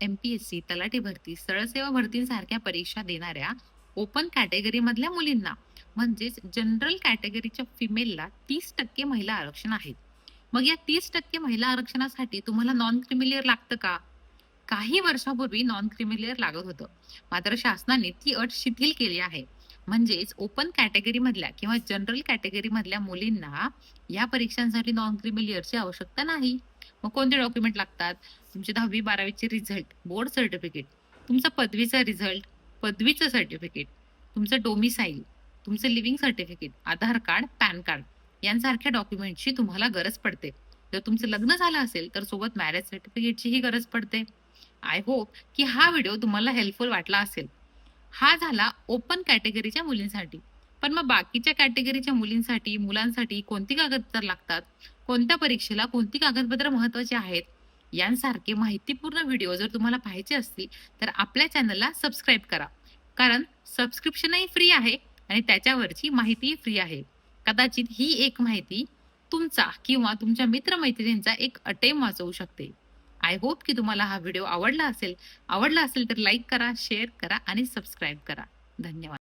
M P S C तलाठी भरती सरळसेवा भरतीसारख्या परीक्षा देणाऱ्या ओपन कॅटेगरीमधल्या मुलींना म्हणजेच जनरल कॅटेगरीच्या फिमेलला तीस टक्के महिला आरक्षण आहे मग या तीस टक्के महिला आरक्षणासाठी तुम्हाला नॉन क्रिमिलियर लागतं का? काही वर्षापूर्वी नॉन क्रिमिलियर लागत होतं. मात्र शासनाने ती अट शिथिल केली आहे. म्हणजेच ओपन कॅटेगरीमधल्या किंवा जनरल कॅटेगरीमधल्या मुलींना या परीक्षांसाठी नॉन क्रिमिलियरची आवश्यकता नाही. मग कोणते डॉक्युमेंट लागतात? तुमचे दहावी बारावीचे रिझल्ट बोर्ड सर्टिफिकेट तुमचा पदवीचा रिझल्ट पदवीचं सर्टिफिकेट तुमचं डोमिसाईल तुमचं leaving certificate Aadhaar card PAN card यांसारख्या डॉक्युमेंटची तुम्हाला गरज पडते. जर तुमचं लग्न झालं असेल तर सोबत मॅरेज सर्टिफिकेटचीही गरज पडते. आय होप की हा व्हिडिओ तुम्हाला हेल्पफुल वाटला असेल. हा झाला ओपन कॅटेगरीच्या मुलींसाठी. पण मग बाकीच्या कॅटेगरीच्या मुलींसाठी मुलांसाठी कोणती कागदपत्र लागतात? कोणत्या परीक्षेला कोणती कागदपत्र महत्वाची आहेत? यांसारखे माहितीपूर्ण व्हिडिओ जर तुम्हाला पाहायचे असतील तर आपल्या चॅनलला सबस्क्राईब करा. कारण सबस्क्रिप्शनही फ्री आहे आणि त्याच्यावरची माहितीही फ्री आहे. कदाचित ही एक माहिती तुमचा किंवा तुमच्या मित्रमैत्रिणींचा एक अटेम वाचवू शकते. आय होप की तुम्हाला हा व्हिडिओ आवडला असेल. आवडला असेल तर लाईक करा शेअर करा आणि सबस्क्राईब करा. धन्यवाद.